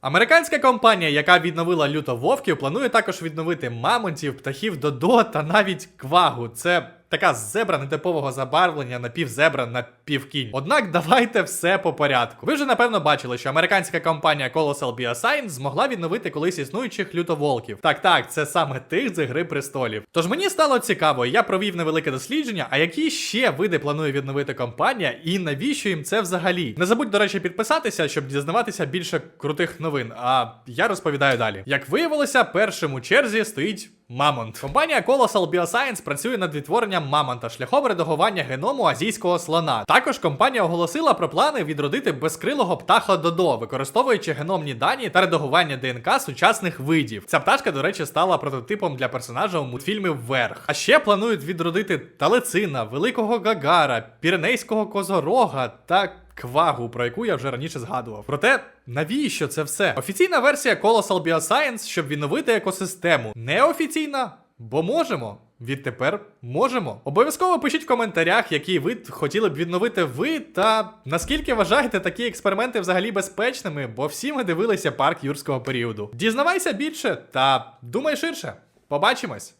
Американська компанія, яка відновила люто вовків, планує також відновити мамонтів, птахів додо та навіть квагу. Це така зебра нетипового забарвлення, напівзебра, напівкінь. Однак давайте все по порядку. Ви вже напевно бачили, що американська компанія Colossal Bioscience змогла відновити колись існуючих лютоволків. Так, так, це саме тих з Гри престолів. Тож мені стало цікаво, я провів невелике дослідження, а які ще види планує відновити компанія, і навіщо їм це взагалі? Не забудь, до речі, підписатися, щоб дізнаватися більше крутих новин. А я розповідаю далі. Як виявилося, першим у черзі стоїть. Мамонт. Компанія Colossal Bioscience працює над відтворенням мамонта шляхом редагування геному азійського слона. Також компанія оголосила про плани відродити безкрилого птаха Додо, використовуючи геномні дані та редагування ДНК сучасних видів. Ця пташка, до речі, стала прототипом для персонажа у мультфільмі Вверх. А ще планують відродити талецина, великого гагара, піренейського козорога та квагу, про яку я вже раніше згадував. Проте, навіщо це все? Офіційна версія Colossal Bioscience, щоб відновити екосистему. Неофіційна, бо можемо. Відтепер можемо. Обов'язково пишіть в коментарях, який вид хотіли б відновити ви, та наскільки вважаєте такі експерименти взагалі безпечними, бо всі ми дивилися парк юрського періоду. Дізнавайся більше та думай ширше. Побачимось!